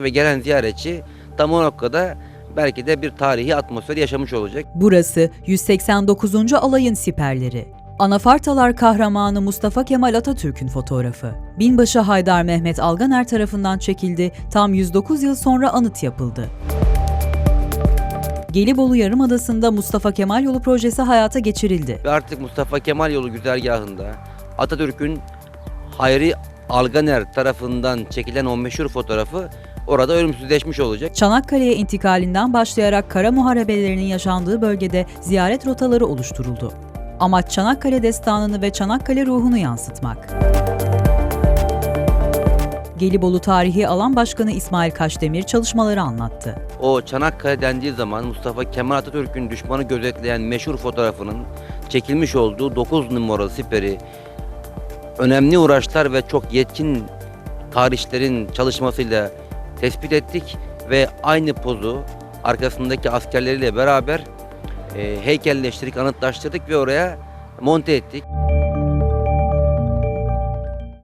Ve gelen ziyaretçi tam o noktada belki de bir tarihi atmosfer yaşamış olacak. Burası 189. alayın siperleri. Anafartalar kahramanı Mustafa Kemal Atatürk'ün fotoğrafı. Binbaşı Haydar Mehmet Alganer tarafından çekildi, tam 109 yıl sonra anıt yapıldı. Gelibolu Yarımadası'nda Mustafa Kemal Yolu projesi hayata geçirildi. Ve artık Mustafa Kemal yolu güzergahında Atatürk'ün Hayri Alganer tarafından çekilen o meşhur fotoğrafı orada ölümsüzleşmiş olacak. Çanakkale'ye intikalinden başlayarak kara muharebelerinin yaşandığı bölgede ziyaret rotaları oluşturuldu. Amaç Çanakkale destanını ve Çanakkale ruhunu yansıtmak. Gelibolu Tarihi Alan Başkanı İsmail Kaşdemir çalışmaları anlattı. O Çanakkale dendiği zaman Mustafa Kemal Atatürk'ün düşmanı gözetleyen meşhur fotoğrafının çekilmiş olduğu 9 numaralı siperi önemli uğraşlar ve çok yetkin tarihçilerin çalışmasıyla tespit ettik ve aynı pozu arkasındaki askerleriyle beraber e, heykelleştirdik, anıtlaştırdık ve oraya monte ettik.